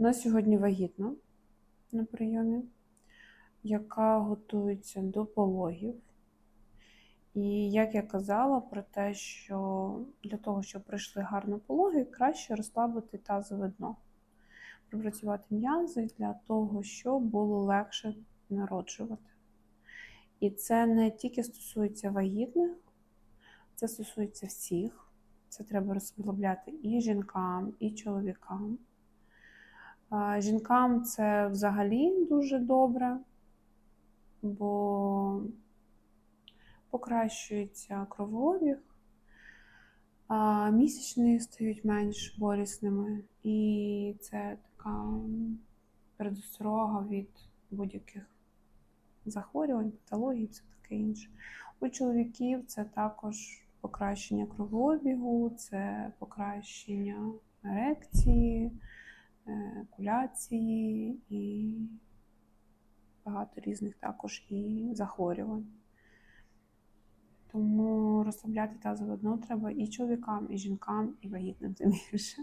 У нас сьогодні вагітна на прийомі, яка готується до пологів. І як я казала про те, що для того, щоб прийшли гарно пологи, краще розслабити тазове дно, пропрацювати м'язи для того, щоб було легше народжувати. І це не тільки стосується вагітних, це стосується всіх. Це треба розслабляти і жінкам, і чоловікам. Жінкам це взагалі дуже добре, бо покращується кровообіг, місячні стають менш болісними, і це така передосторога від будь-яких захворювань, патологій, все таке інше. У чоловіків це також покращення кровообігу, це покращення ерекції, е, і багато різних також і захворювань. Тому розслабляти тазове дно треба і чоловікам, і жінкам, і вагітним тим більше.